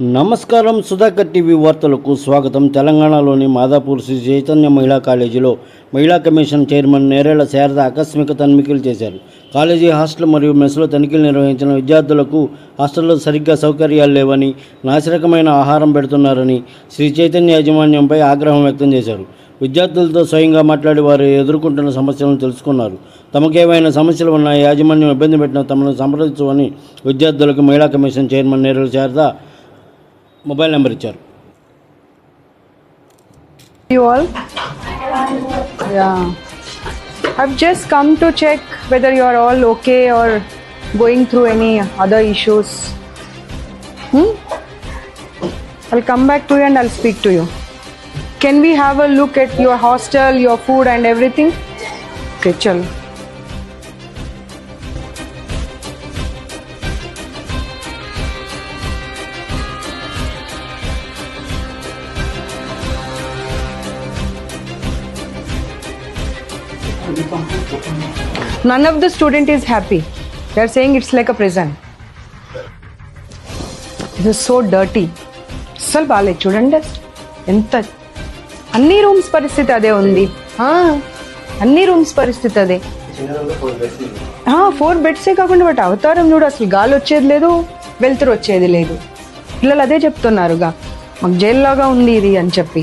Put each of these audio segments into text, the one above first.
నమస్కారం సుధాకర్ టీవీ వార్తలకు స్వాగతం. తెలంగాణలోని మాదాపూర్ శ్రీ చైతన్య మహిళా కాలేజీలో మహిళా కమిషన్ చైర్మన్ నేరేళ్ళ శారద ఆకస్మిక తనిఖీలు చేశారు. కాలేజీ హాస్టల్ మరియు మెస్లో తనిఖీలు నిర్వహించిన విద్యార్థులకు హాస్టల్లో సరిగ్గా సౌకర్యాలు లేవని నాసిరకమైన ఆహారం పెడుతున్నారని శ్రీ చైతన్య యాజమాన్యంపై ఆగ్రహం వ్యక్తం చేశారు. విద్యార్థులతో స్వయంగా మాట్లాడి వారు ఎదుర్కొంటున్న సమస్యలను తెలుసుకున్నారు. తమకేమైనా సమస్యలు ఉన్న యాజమాన్యం ఇబ్బంది పెట్టిన తమను సంప్రదించమని విద్యార్థులకు మహిళా commission chairman Nerella Sharada mobile number HR. You all? Yeah. I've just come to check whether you are all okay or going through any other issues. Hmm? I'll come back to you and I'll speak to you. Can we have a look at your hostel, your food, and everything? Okay, chalo. None of the student is happy. They are saying it's like a prison. It is so dirty. అస్సలు బాగాలేదు చూడండి ఎంత అన్ని rooms పరిస్థితి అదే ఉంది అన్ని rooms పరిస్థితి అదే ఫోర్ బెడ్సే కాకుండా బట్ అవతారం చూడు అసలు గాలి వచ్చేది లేదు వెలుతురు వచ్చేది లేదు. పిల్లలు అదే చెప్తున్నారుగా. మాకు జైల్లాగా ఉంది ఇది అని చెప్పి.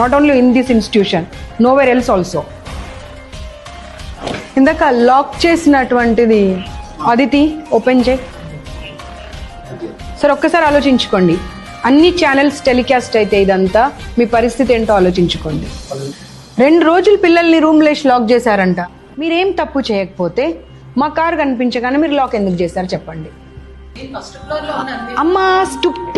not only in this institution no where else also ఇందాక లాక్ చేసినటువంటిది అదితి ఓపెన్ చేయి. సార్ ఒక్కసారి ఆలోచించుకోండి. అన్ని ఛానల్స్ టెలికాస్ట్ అయితే ఇదంతా మీ పరిస్థితి ఏంటో ఆలోచించుకోండి. రెండు రోజులు పిల్లల్ని రూమ్ లేసి లాక్ చేశారంట. మీరేం తప్పు చేయకపోతే మా కార్ కనిపించగానే మీరు లాక్ ఎందుకు చేశారు చెప్పండి. అమ్మా స్టూపిడ్